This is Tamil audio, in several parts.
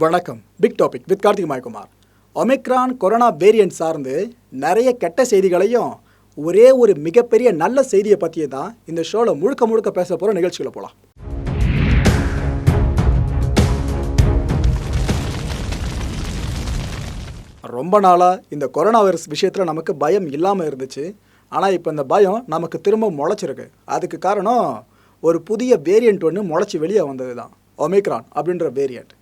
வணக்கம். Big topic with Karthik Mayakumar. Omicron corona variant சார்ந்து நிறைய கெட்ட செய்திகளையும் ஒரே ஒரு மிகப்பெரிய நல்ல செய்தியை பற்றியே தான் இந்த ஷோவில் முழுக்க முழுக்க பேச போகிற நிகழ்ச்சிகளை போகலாம் ரொம்ப நாளாக இந்த கொரோனா வைரஸ் விஷயத்தில் நமக்கு பயம் இல்லாமல் இருந்துச்சு. ஆனால் இப்போ இந்த பயம் நமக்கு திரும்ப முளைச்சிருக்கு. அதுக்கு காரணம் ஒரு புதிய வேரியண்ட் ஒன்று முளைச்சி வெளியே வந்தது தான் ஒமிக்ரான் அப்படின்ற வேரியண்ட்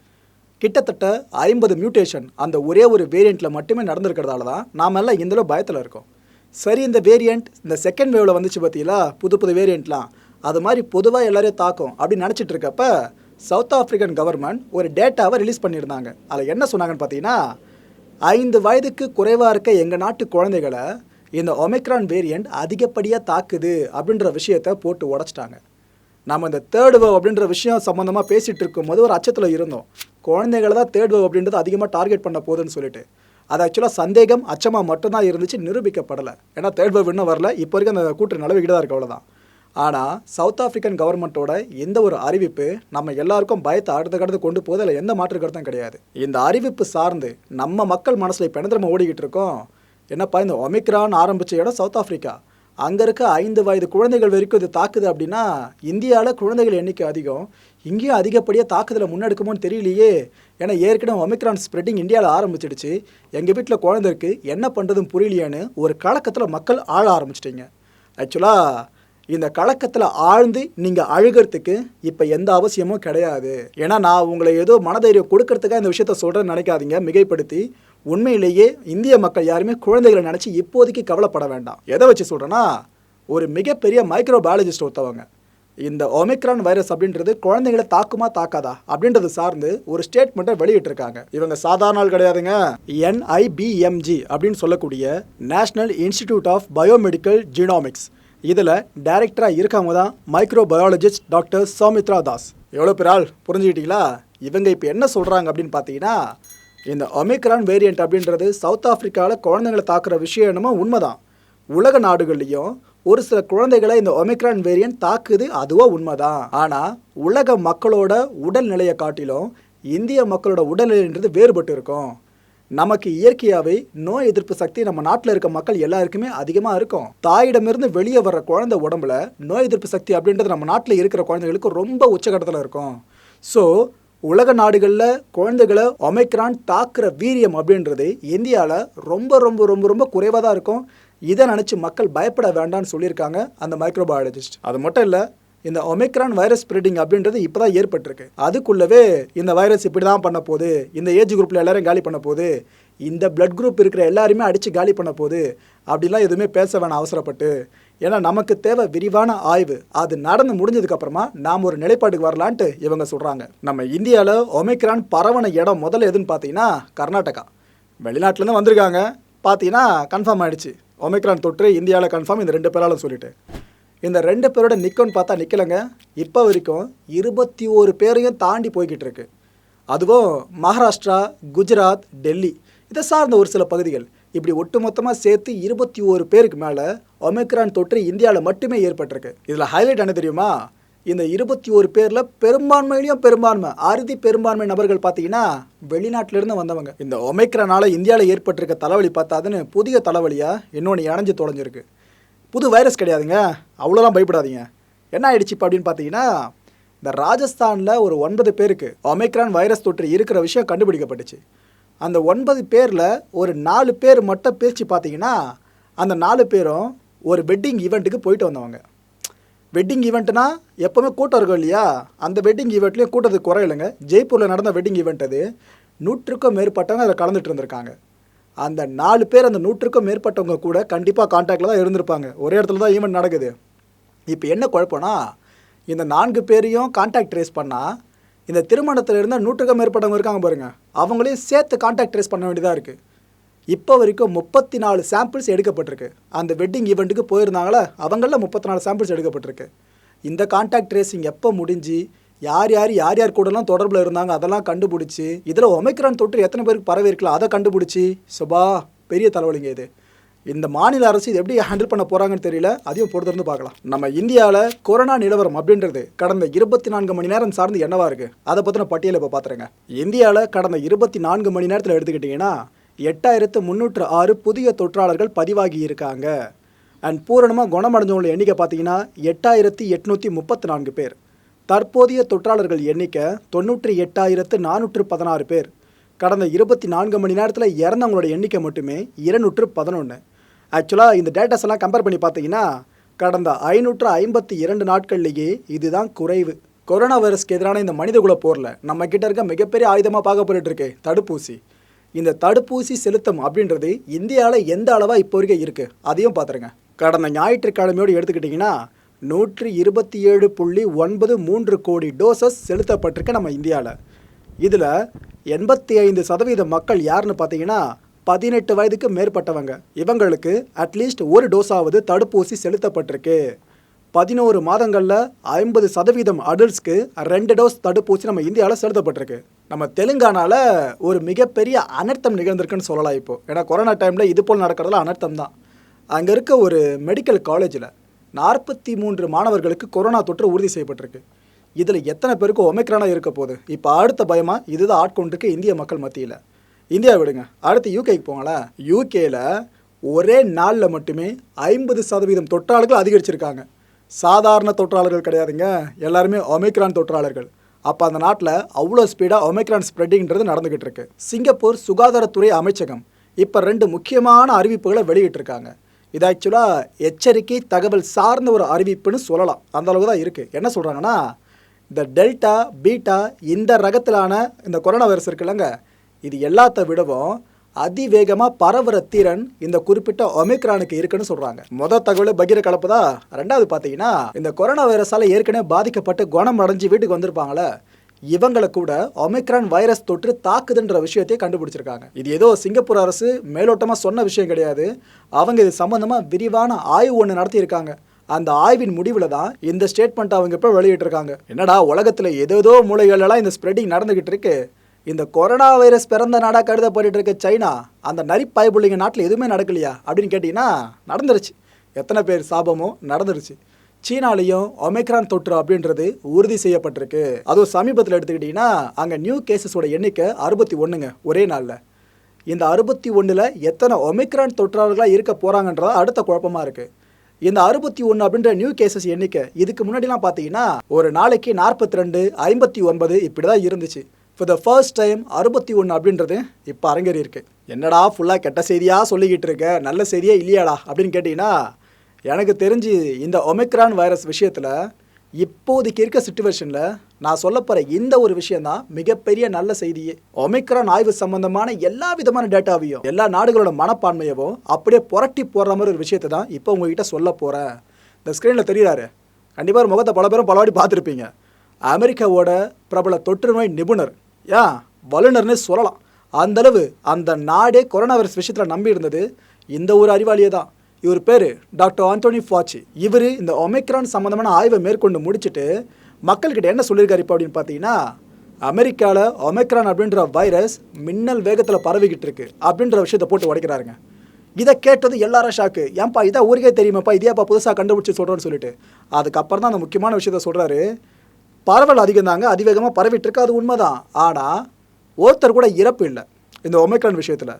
கிட்டத்தட்ட ஐம்பது மியூட்டேஷன் அந்த ஒரே ஒரு வேரியண்ட்டில் மட்டுமே நடந்திருக்கிறதால தான் நாமெல்லாம் எல்லாம் இந்த பயத்தில் இருக்கோம். சரி இந்த வேரியண்ட் இந்த செகண்ட் வேவில் வந்துச்சு பார்த்தீங்களா புது புது வேரியண்ட்லாம் அது மாதிரி பொதுவாக எல்லாரையும் தாக்கும் அப்படின்னு நினச்சிட்டு இருக்கப்ப சவுத் ஆஃப்ரிக்கன் கவர்மெண்ட் ஒரு டேட்டாவை ரிலீஸ் பண்ணியிருந்தாங்க. அதில் என்ன சொன்னாங்கன்னு பார்த்தீங்கன்னா ஐந்து வயதுக்கு குறைவாக இருக்க எங்கள் நாட்டு குழந்தைகளை இந்த ஒமிக்ரான் வேரியண்ட் அதிகப்படியாக தாக்குது அப்படின்ற விஷயத்த போட்டு உடச்சிட்டாங்க. நம்ம இந்த தேர்டு வேவ் அப்படின்ற விஷயம் சம்மந்தமாக பேசிகிட்டு இருக்கும்போது ஒரு அச்சத்தில் இருந்தோம். குழந்தைகளை தான் தேர்ட் வேவ் அப்படின்றது அதிகமாக டார்கெட் பண்ண போகுதுன்னு சொல்லிட்டு. அது ஆக்சுவலாக சந்தேகம் அச்சமாக மட்டும்தான் இருந்துச்சு நிரூபிக்கப்படலை. ஏன்னா தேர்ட் வேவ் இன்னும் வரல இப்போ வரைக்கும் அந்த கூட்டு நிலவிக்கிட்டு தான் இருக்கு அவ்வளோதான் ஆனால் சவுத் ஆஃப்ரிக்கன் கவர்மெண்ட்டோட எந்த ஒரு அறிவிப்பு நம்ம எல்லாருக்கும் பயத்தை அடுத்த கடந்து கொண்டு போகுது அதில் எந்த மாற்று கருத்தும் கிடையாது. இந்த அறிவிப்பு சார்ந்து நம்ம மக்கள் மனசில் இப்போ என்ன நம்ம ஓடிக்கிட்டு இருக்கோம்? என்னப்பா இந்த ஒமிக்ரான் ஆரம்பித்த இடம் சவுத் ஆஃப்ரிக்கா அங்கே இருக்க ஐந்து வயது குழந்தைகள் வரைக்கும் இது தாக்குது அப்படின்னா இந்தியாவில் குழந்தைகள் எண்ணிக்கை அதிகம். இங்கேயும் அதிகப்படியாக தாக்குதலை முன்னெடுக்குமோன்னு தெரியலையே. ஏன்னா ஏற்கனவே ஒமிக்ரான் ஸ்ப்ரெட்டிங் இந்தியாவில் ஆரம்பிச்சிடுச்சு. எங்கள் வீட்டில் குழந்தை இருக்குது என்ன பண்ணுறதுன்னு புரியலையேன்னு ஒரு கலக்கத்தில் மக்கள் ஆழ ஆரம்பிச்சிட்டிங்க. ஆக்சுவலாக இந்த கலக்கத்தில் ஆழ்ந்து நீங்கள் அழுகிறதுக்கு இப்போ எந்த அவசியமும் கிடையாது. ஏன்னா நான் உங்களை ஏதோ மனதைரியம் கொடுக்கறதுக்காக இந்த விஷயத்த சொல்கிறேன்னு நினைக்காதீங்க மிகைப்படுத்தி. உண்மையிலேயே இந்திய மக்கள் யாருமே குழந்தைகளை நினச்சி இப்போதைக்கு கவலைப்பட வேண்டாம். எதை வச்சு சொல்கிறேன்னா ஒரு மிகப்பெரிய மைக்ரோ பயாலஜிஸ்ட் ஒருத்தவங்க இந்த ஒமிக்ரான் வைரஸ் அப்படின்றது குழந்தைங்களை தாக்குமா தாக்காதா அப்படின்றது சார்ந்து ஒரு ஸ்டேட்மெண்ட்டை வெளியிட்டிருக்காங்க. இவங்க சாதாரண ஆள் கிடையாதுங்க. என்ஐபிஎம்ஜி அப்படின்னு சொல்லக்கூடிய national institute of biomedical genomics இதில் டைரக்டராக இருக்கவங்க தான் microbiologist doctor Soumitra Das. எவ்வளோ பேர் ஆள்? புரிஞ்சுக்கிட்டீங்களா? இவங்க இப்போ என்ன சொல்கிறாங்க அப்படின்னு பார்த்தீங்கன்னா இந்த ஒமிக்ரான் வேரியண்ட் அப்படின்றது சவுத் ஆஃப்ரிக்காவில் குழந்தைங்களை தாக்குற விஷயம் என்னமோ உண்மைதான். உலக நாடுகள்லையும் ஒரு சில குழந்தைகளை இந்த ஒமிக்ரான் வேரியன்ட் தாக்குது அதுவோ உண்மைதான். ஆனால் உலக மக்களோட உடல்நிலையை காட்டிலும் இந்திய மக்களோட உடல்நிலைன்றது வேறுபட்டு இருக்கும். நமக்கு இயற்கையாகவே நோய் எதிர்ப்பு சக்தி நம்ம நாட்டில் இருக்க மக்கள் எல்லாருக்குமே அதிகமாக இருக்கும். தாயிடமிருந்து வெளியே வர்ற குழந்தை உடம்புல நோய் எதிர்ப்பு சக்தி அப்படின்றது நம்ம நாட்டில் இருக்கிற குழந்தைகளுக்கு ரொம்ப உச்சகட்டத்தில் இருக்கும். ஸோ உலக நாடுகளில் குழந்தைகளை ஒமைக்ரான் தாக்குற வீரியம் அப்படின்றது இந்தியாவில் ரொம்ப ரொம்ப ரொம்ப ரொம்ப குறைவாக தான் இருக்கும். இதை நினச்சி மக்கள் பயப்பட வேண்டாம்னு சொல்லியிருக்காங்க அந்த மைக்ரோபயாலஜிஸ்ட் அது மட்டும் இல்லை இந்த ஒமைக்ரான் வைரஸ் ஸ்ப்ரெடிங் அப்படின்றது இப்போ தான் ஏற்பட்டிருக்கு. அதுக்குள்ளவே இந்த வைரஸ் இப்படி தான் பண்ண போகுது. இந்த ஏஜ் குரூப்பில் எல்லாரும் காலி பண்ண போகுது. இந்த பிளட் குரூப் இருக்கிற எல்லாருமே அடித்து காலி பண்ண போகுது. அப்படிலாம் எதுவுமே பேச வேணாம் அவசரப்பட்டு. ஏன்னா நமக்கு தேவை விரிவான ஆய்வு. அது நடந்து முடிஞ்சதுக்கப்புறமா நாம் ஒரு நிலைப்பாட்டுக்கு வரலான்ட்டு இவங்க சொல்கிறாங்க நம்ம இந்தியாவில் ஒமிக்ரான் பரவன இடம் முதல்ல எதுன்னு பார்த்தீங்கன்னா கர்நாடகா. வெளிநாட்டிலேருந்து வந்திருக்காங்க. பார்த்தீங்கன்னா கன்ஃபார்ம் ஆகிடுச்சு ஒமிக்ரான் தொற்று இந்தியாவில் கன்ஃபார்ம் இந்த ரெண்டு பேராலும் சொல்லிட்டு. இந்த ரெண்டு பேரோட நிற்கும்னு பார்த்தா நிற்கலைங்க இப்போ வரைக்கும் இருபத்தி ஓரு பேரையும் தாண்டி போய்கிட்டு இருக்கு. அதுவும் மகாராஷ்டிரா குஜராத் டெல்லி. இதை சார்ந்த ஒரு சில பகுதிகள். இப்படி ஒட்டுமொத்தமாக சேர்த்து இருபத்தி ஓரு பேருக்கு மேலே ஒமிக்ரான் தொற்று இந்தியாவில் மட்டுமே ஏற்பட்டிருக்கு. இதில் ஹைலைட் என்ன தெரியுமா? இந்த இருபத்தி ஒரு பேரில் பெரும்பான்மையிலையும் பெரும்பான்மை அறுதி பெரும்பான்மை நபர்கள் பார்த்தீங்கன்னா வெளிநாட்டிலிருந்து வந்தவங்க. இந்த ஒமைக்ரானால இந்தியாவில் ஏற்பட்டிருக்க தலைவலி பார்த்தாதுன்னு புதிய தலைவலியாக இன்னொன்று இணைஞ்சு தொலைஞ்சிருக்கு. புது வைரஸ் கிடையாதுங்க. அவ்வளோலாம் பயப்படாதீங்க. என்ன ஆயிடுச்சு இப்போ அப்படின்னு பார்த்தீங்கன்னா இந்த ராஜஸ்தானில் ஒரு ஒன்பது பேருக்கு ஒமைக்ரான் வைரஸ் தொற்று இருக்கிற விஷயம் கண்டுபிடிக்கப்பட்டுச்சு. அந்த ஒன்பது பேரில் ஒரு நாலு பேர் மட்டும் பிரித்து பார்த்தீங்கன்னா அந்த நாலு பேரும் ஒரு வெட்டிங் ஈவெண்ட்டுக்கு போயிட்டு வந்தவங்க. வெட்டிங் ஈவெண்ட்னா எப்போவுமே கூட்டம் இருக்கும் இல்லையா? அந்த வெட்டிங் ஈவெண்ட்லேயும் கூட்டத்துக்கு குறையில்லைங்க ஜெய்ப்பூரில் நடந்த வெட்டிங் ஈவெண்ட் அது. நூற்றுக்கும் மேற்பட்டவங்க அதில் கலந்துட்டு இருந்திருக்காங்க. அந்த நாலு பேர் அந்த நூற்றுக்கும் மேற்பட்டவங்க கூட கண்டிப்பாக காண்டாக்டில் தான் இருந்திருப்பாங்க. ஒரே இடத்துல தான் ஈவெண்ட் நடக்குது. இப்போ என்ன குழப்பம்னா இந்த நான்கு பேரையும் காண்டாக்ட் ட்ரேஸ் பண்ணால் இந்த திருமணத்தில் இருந்தால் நூற்றுக்கும் மேற்பட்டவங்க இருக்காங்க பாருங்கள் அவங்களையும் சேர்த்து காண்டாக்ட் ட்ரேஸ் பண்ண வேண்டியதாக இருக்குது இப்போ வரைக்கும் முப்பத்தி நாலு சாம்பிள்ஸ் எடுக்கப்பட்டிருக்கு. அந்த வெட்டிங் ஈவெண்ட்டுக்கு போயிருந்தாங்களே? அவங்களில் முப்பத்தி நாலு சாம்பிள்ஸ் எடுக்கப்பட்டிருக்கு. இந்த காண்டாக்ட் ட்ரேசிங் எப்போ முடிஞ்சு யார் யார் யார் யார் கூடலாம் தொடர்பில் இருந்தாங்க அதெல்லாம் கண்டுபிடிச்சி இதில் ஒமைக்ரான் தொற்று எத்தனை பேருக்கு பரவி இருக்கலாம் அதை கண்டுபிடிச்சி சுபா பெரிய தலைவலிங்க இது. இந்த மாநில அரசு இது எப்படி ஹேண்டில் பண்ண போகிறாங்கன்னு தெரியல அதையும் பொறுத்திருந்து பார்க்கலாம். நம்ம இந்தியாவில் கொரோனா நிலவரம் அப்படின்றது கடந்த இருபத்தி நான்கு மணி நேரம் சார்ந்து என்னவா இருக்குது அதை பற்றின பட்டியலை இப்போ பார்த்துருங்க இந்தியாவில் கடந்த இருபத்தி நான்கு மணி நேரத்தில் எடுத்துக்கிட்டிங்கன்னா எட்டாயிரத்து முந்நூற்று ஆறு புதிய தொற்றாளர்கள் பதிவாகி இருக்காங்க. அண்ட் பூரணமாக குணமடைஞ்சவங்களை எண்ணிக்கை பார்த்தீங்கன்னா எட்டாயிரத்தி எட்நூற்றி முப்பத்தி நான்கு பேர். தற்போதைய தொற்றாளர்கள் எண்ணிக்கை தொண்ணூற்றி எட்டாயிரத்து நானூற்று பதினாறு பேர். கடந்த இருபத்தி நான்கு மணி நேரத்தில் இறந்தவங்களோட எண்ணிக்கை மட்டுமே இருநூற்று பதினொன்று ஆக்சுவலாக இந்த டேட்டாஸ் எல்லாம் கம்பேர் பண்ணி பார்த்தீங்கன்னா கடந்த ஐநூற்று ஐம்பத்தி இரண்டு நாட்கள்லேயே இதுதான் குறைவு. கொரோனா வைரஸ்க்கு எதிரான இந்த மனிதகுல போரில் நம்ம கிட்ட இருக்க மிகப்பெரிய ஆயுதமாக பார்க்கப்பட்டு இருக்கு தடுப்பூசி. இந்த தடுப்பூசி செலுத்தம் அப்படின்றது இந்தியாவில் எந்த அளவாக இப்போ வரைக்கும் இருக்குது அதையும் பார்த்துருங்க. கடந்த ஞாயிற்றுக்கிழமையோடு எடுத்துக்கிட்டிங்கன்னா நூற்றி இருபத்தி ஏழு புள்ளி ஒன்பது மூன்று கோடி டோசஸ் செலுத்தப்பட்டிருக்கு நம்ம இந்தியாவில் இதில் எண்பத்தி ஐந்து சதவீத மக்கள் யாருன்னு பார்த்தீங்கன்னா பதினெட்டு வயதுக்கு மேற்பட்டவங்க. இவங்களுக்கு அட்லீஸ்ட் ஒரு டோஸாவது தடுப்பூசி செலுத்தப்பட்டிருக்கு. பதினோரு மாதங்களில் ஐம்பது சதவீதம் அடல்ட்ஸ்க்கு ரெண்டு டோஸ் தடுப்பூசி நம்ம இந்தியாவில் செலுத்தப்பட்டிருக்கு. நம்ம தெலுங்கானாவில் ஒரு மிகப்பெரிய அனர்த்தம் நிகழ்ந்திருக்குன்னு சொல்லலாம் இப்போ. ஏன்னா கொரோனா டைமில் இது போல் நடக்கிறதுல அனர்த்தம் தான். அங்கே இருக்க ஒரு மெடிக்கல் காலேஜில் நாற்பத்தி மூன்று மாணவர்களுக்கு கொரோனா தொற்று உறுதி செய்யப்பட்டிருக்கு. இதில் எத்தனை பேருக்கு ஒமைக்ரானா இருக்க போகுது? இப்போ அடுத்த பயமாக இதுதான் ஆட்கொண்டிருக்கு இந்திய மக்கள் மத்தியில். இந்தியா விடுங்க. அடுத்து யூகேக்கு போங்களேன் யூகேல ஒரே நாளில் மட்டுமே ஐம்பது சதவீதம் தொற்றாளர்கள் அதிகரிச்சிருக்காங்க. சாதாரண தொற்றாளர்கள் கிடையாதுங்க. எல்லாருமே ஒமைக்ரான் தொற்றாளர்கள். அப்போ அந்த நாட்டில் அவ்வளோ ஸ்பீடாக ஒமைக்ரான் ஸ்ப்ரெட்டிங்கிறது நடந்துக்கிட்டு இருக்கு சிங்கப்பூர் சுகாதாரத்துறை அமைச்சகம் இப்போ ரெண்டு முக்கியமான அறிவிப்புகளை வெளியிட்டிருக்காங்க. இது ஆக்சுவலாக எச்சரிக்கை தகவல் சார்ந்த ஒரு அறிவிப்புன்னு சொல்லலாம். அந்த அளவுக்கு தான் இருக்குது என்ன சொல்கிறாங்கன்னா இந்த டெல்டா பீட்டா இந்த ரகத்திலான இந்த கொரோனா வைரஸ் இருக்குல்லங்க. இது எல்லாத்த விடவும் அதிவேகமாக பரவுற திறன் இந்த குறிப்பிட்ட ஒமிக்ரானுக்கு இருக்குன்னு சொல்கிறாங்க மொதல் தகவல் பகிர கலப்புதா ரெண்டாவது பார்த்தீங்கன்னா இந்த கொரோனா வைரஸால் ஏற்கனவே பாதிக்கப்பட்டு குணம் அடைஞ்சு வீட்டுக்கு வந்திருப்பாங்களே இவங்களை கூட ஒமிக்ரான் வைரஸ் தொற்று தாக்குதுன்ற விஷயத்தையே கண்டுபிடிச்சிருக்காங்க. இது ஏதோ சிங்கப்பூர் அரசு மேலோட்டமாக சொன்ன விஷயம் கிடையாது. அவங்க இது சம்பந்தமாக விரிவான ஆய்வு ஒன்று நடத்தியிருக்காங்க. அந்த ஆய்வின் முடிவில் தான் இந்த ஸ்டேட்மெண்ட் அவங்க இப்போ வெளியிட்டிருக்காங்க. என்னடா உலகத்தில் ஏதேதோ மூலைகளெல்லாம் இந்த ஸ்ப்ரெட்டிங் நடந்துக்கிட்டு இருக்கு. இந்த கொரோனா வைரஸ் பிறந்த நாடாக கருதப்பட்டு இருக்க சைனா அந்த நரிப்பாய்புள்ளிங்க நாட்டில் எதுவுமே நடக்கலையா அப்படின்னு கேட்டிங்கன்னா நடந்துருச்சு. எத்தனை பேர் சாபமோ நடந்துருச்சு. சீனாலையும் ஒமைக்ரான் தொற்று அப்படின்றது உறுதி செய்யப்பட்டிருக்கு. அதுவும் சமீபத்தில் எடுத்துக்கிட்டிங்கன்னா அங்கே நியூ கேசஸோட எண்ணிக்கை அறுபத்தி ஒன்றுங்க ஒரே நாளில். இந்த அறுபத்தி ஒன்றில் எத்தனை ஒமிக்ரான் தொற்றாளர்களாக இருக்க போகிறாங்கன்றதா அடுத்த குழப்பமாக இருக்குது இந்த அறுபத்தி ஒன்று அப்படின்ற நியூ கேசஸ் எண்ணிக்கை இதுக்கு முன்னாடிலாம் பார்த்தீங்கன்னா ஒரு நாளைக்கு நாற்பத்தி ரெண்டு ஐம்பத்தி ஒன்பது இப்படி தான் இருந்துச்சு. ஃபார் த ஃபர்ஸ்ட் டைம் அறுபத்தி ஒன்று அப்படின்றது இப்போ அரங்கேறி இருக்கு. என்னடா ஃபுல்லாக கெட்ட செய்தியாக சொல்லிக்கிட்டு இருக்க? நல்ல செய்தியே இல்லையாடா? அப்படின்னு கேட்டிங்கன்னா எனக்கு தெரிஞ்சு இந்த ஒமிக்ரான் வைரஸ் விஷயத்தில் இப்போதைக்கு இருக்க சுச்சுவேஷனில் நான் சொல்ல போகிற இந்த ஒரு விஷயந்தான் மிகப்பெரிய நல்ல செய்தியே ஒமிக்ரான் ஆய்வு சம்பந்தமான எல்லா விதமான டேட்டாவையும் எல்லா நாடுகளோட மனப்பான்மையவும் அப்படியே புரட்டி போடுற மாதிரி ஒரு விஷயத்தை தான் இப்போ உங்ககிட்ட சொல்ல போகிறேன் இந்த ஸ்க்ரீனில் தெரியுறாரு. கண்டிப்பாக ஒரு முகத்தை பல பேரும் பலவாடி பார்த்துருப்பீங்க. அமெரிக்காவோட பிரபல தொற்று நோய் நிபுணர் ஏன் வல்லுநர்னே சொல்லலாம். அந்த அளவு அந்த நாடே கொரோனா வைரஸ் விஷயத்தில் நம்பி இருந்தது இந்த ஒரு அறிவாளியே தான் இவர் பேர் டாக்டர் ஆண்டோனி ஃபாச்சி. இவர் இந்த ஒமிக்ரான் சம்மந்தமான ஆய்வை மேற்கொண்டு முடிச்சுட்டு மக்கள்கிட்ட என்ன சொல்லியிருக்காரு இப்போ அப்படின்னு பார்த்தீங்கன்னா அமெரிக்காவில் ஒமிக்ரான் அப்படின்ற வைரஸ் மின்னல் வேகத்தில் பரவிக்கிட்டு இருக்கு அப்படின்ற விஷயத்தை போட்டு உடைக்கிறாருங்க. இதை கேட்டது எல்லாரும் ஷாக்கு. ஏன்பா இதை ஊருக்கே தெரியுமாப்பா இதையாப்பா புதுசாக கண்டுபிடிச்சி சொல்கிறேன்னு சொல்லிட்டு. அதுக்கப்புறம் தான் அந்த முக்கியமான விஷயத்த சொல்கிறாரு பரவல் அதிகம் தாங்க அதிவேகமாக பரவிட்டு இருக்காது அது உண்மைதான். ஆனால் ஒருத்தர் கூட இறப்பு இல்லை இந்த ஒமைக்ரான் விஷயத்தில்.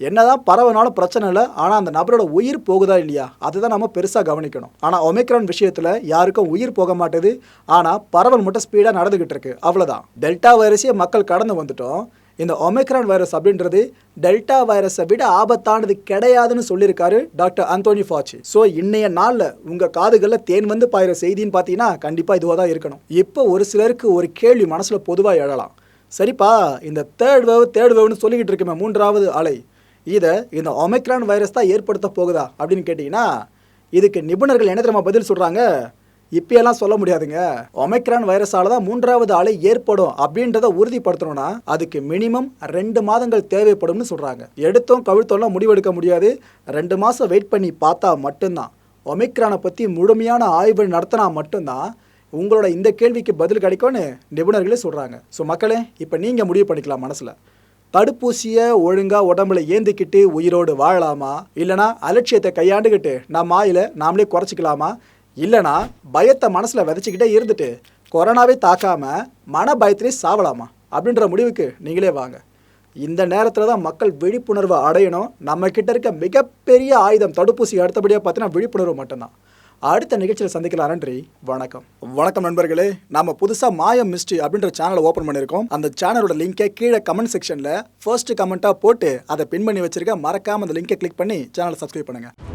என்னதான் பரவனாலும் பிரச்சனை இல்லை ஆனால் அந்த நபரோட உயிர் போகுதா இல்லையா? அதுதான் நம்ம பெருசாக கவனிக்கணும். ஆனால் ஒமைக்ரான் விஷயத்தில் யாருக்கும் உயிர் போக மாட்டேது ஆனால் பரவல் மட்டும் ஸ்பீடாக நடந்துக்கிட்டு இருக்கு அவ்வளோதான் டெல்டா வைரஸே மக்கள் கடந்து வந்துட்டோம் இந்த ஒமிக்ரான் வைரஸ் அப்படின்றது டெல்டா வைரஸை விட ஆபத்தானது கிடையாதுன்னு சொல்லியிருக்காரு டாக்டர் அந்தோனி ஃபாச்சி. ஸோ இன்னைய நாளில் உங்கள் காதுகளில் தேன் வந்து பாயிற செய்தின்னு பார்த்தீங்கன்னா கண்டிப்பாக இதுவாக தான் இருக்கணும். இப்போ ஒரு சிலருக்கு ஒரு கேள்வி மனசில் பொதுவாக எழலாம். சரிப்பா இந்த தேர்ட் வேவ் தேர்ட் வேவ்னு சொல்லிக்கிட்டு இருக்குமே மூன்றாவது அலை. இதை இந்த ஒமிக்ரான் வைரஸ் தான் ஏற்படுத்த போகுதா அப்படின்னு கேட்டிங்கன்னா இதுக்கு நிபுணர்கள் என்ன தெரியுமா பதில் சொல்கிறாங்க இப்பயெல்லாம் சொல்ல முடியாதுங்க. ஒமைக்ரான் வைரஸால தான் மூன்றாவது அலை ஏற்படும் அப்படின்றத உறுதிப்படுத்தணும்னா அதுக்கு மினிமம் ரெண்டு மாதங்கள் தேவைப்படும்னு சொல்றாங்க. எடுத்தோம் கவிழ்த்தோம்லாம் முடிவெடுக்க முடியாது. ரெண்டு மாசம் வெயிட் பண்ணி பார்த்தா மட்டும்தான். ஒமைக்ரானை பத்தி முழுமையான ஆய்வு நடத்தினா மட்டும்தான் உங்களோட இந்த கேள்விக்கு பதில் கிடைக்கும்னு நிபுணர்களே சொல்றாங்க. ஸோ மக்களே இப்போ நீங்க முடிவு பண்ணிக்கலாம் மனசுல. தடுப்பூசியை ஒழுங்கா உடம்புல ஏந்திக்கிட்டு உயிரோடு வாழலாமா? இல்லைனா அலட்சியத்தை கையாண்டுக்கிட்டு நம்ம ஆயில நாமளே குறைச்சிக்கலாமா? இல்லனா பயத்தை மனசுல விதைச்சிக்கிட்டே இருந்துட்டு கொரோனாவே தாக்காம மன பயத்திலே சாவலாமா? அப்படின்ற முடிவுக்கு நீங்களே வாங்க. இந்த நேரத்தில் தான் மக்கள் விழிப்புணர்வு அடையணும். நம்ம கிட்ட இருக்க மிகப்பெரிய ஆயுதம் தடுப்பூசி அடுத்தபடியாக பார்த்தீங்கன்னா விழிப்புணர்வு மட்டும்தான். அடுத்த நிகழ்ச்சியில் சந்திக்கலாம். நன்றி. வணக்கம். வணக்கம் நண்பர்களே. நம்ம புதுசாக மாயம் மிஸ்ட்ரி அப்படின்ற சேனலை ஓப்பன் பண்ணியிருக்கோம். அந்த சேனலோட லிங்கை கீழே கமெண்ட் செக்ஷனில் ஃபர்ஸ்ட் கமெண்ட்டாக போட்டு அதை பின் பண்ணி வச்சிருக்க மறக்காம அந்த லிங்கை கிளிக் பண்ணி சேனலை சப்ஸ்கிரைப் பண்ணுங்கள்